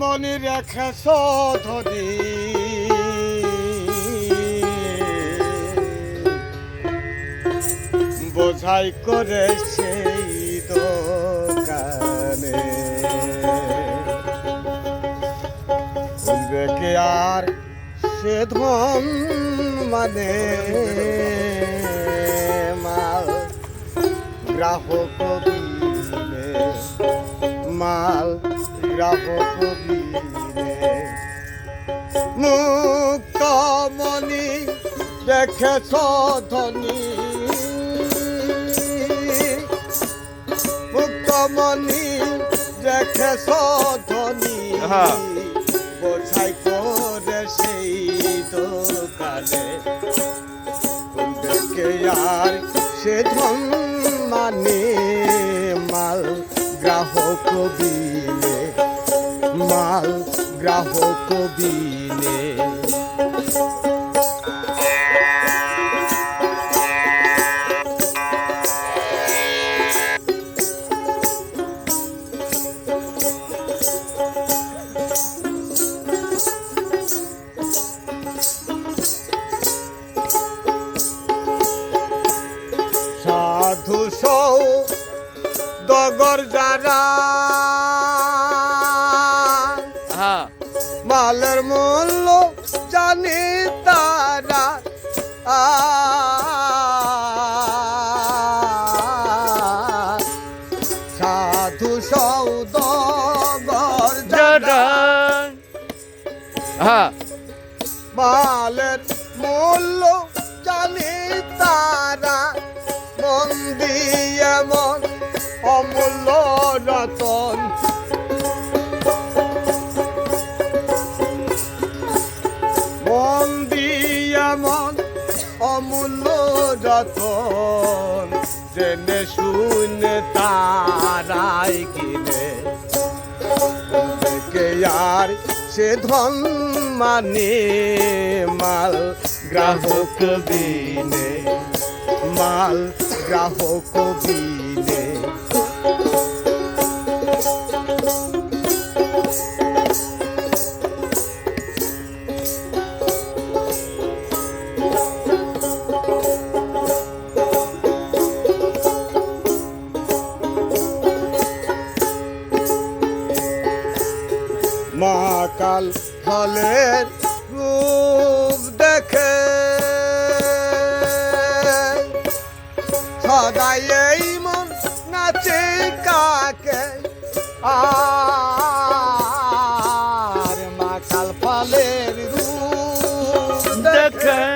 মনি রেখেছ ধরি বোঝাই করে সেই দোকানে। খুলবে কে আর সে ধন মানে? মাল গ্রাহক মাল গ্রাহক বিলে মুক্ত মনি দেখেছ ধনী। মুক্ত মনি দেখেছ ধনী। হ্যাঁ। বোঝাই করে সেই দোকানে। দেখে আর সে ধন মানে মাল গ্রাহক বিলে মাল গ্রাহক বিলে মূল্য জানি তারা আ রতন জেনে শুনে তারাই কিনে। কে আর সে ধন মানে মাল গ্রাহক বিনে। মাল গ্রাহক বিনে। মা কাল ফলের রূপ দেখে। সদাই এই মন নাচে কাকে। আর মাকাল ফলের রূপ দেখে।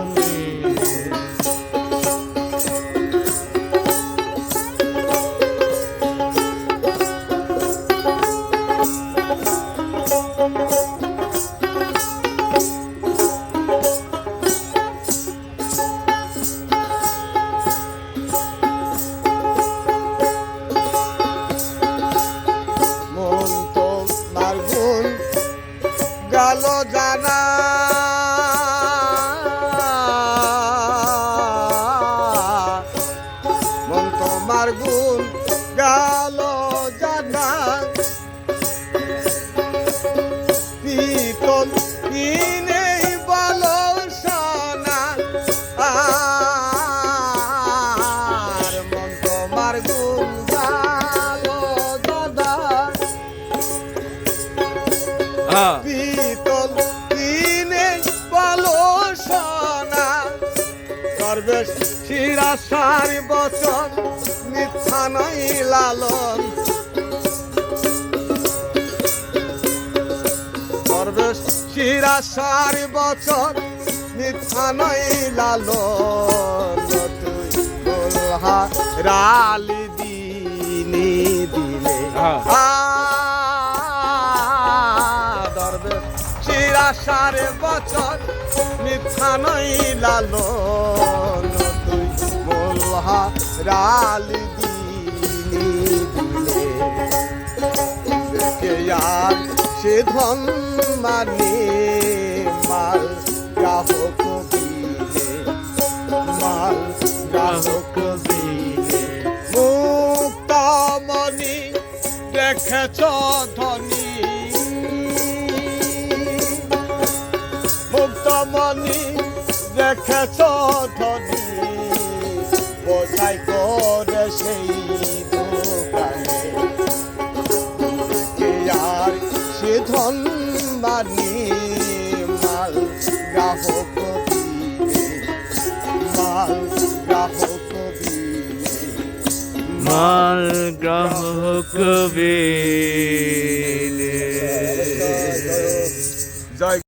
পিতল কিনে বলো সোনা। সর্বেশ শিরা সারি বচন মিথ্যা নাই লালন। সর্বেশ শিরা সারি বচন মিথ্যা নাই লালন। তুই বলো রালি দিনে দিলে দরবে শিরাশারে বচন, মিথ্যা নই লালন তুই মোল্হা রালি দিনে সে ধন মানে মাল গ্রাহক দিলে, মাল গ্রাহক দিলে। মুক্তমণি দেখেছ ধনী মুক্তমণি দেখেছ ধনী বোঝাই করে সেই দোকানে। আর সে ধন মানি মাল গ্রাহক মাল গ্রাহক মাল গ্রাহক বেলে জয়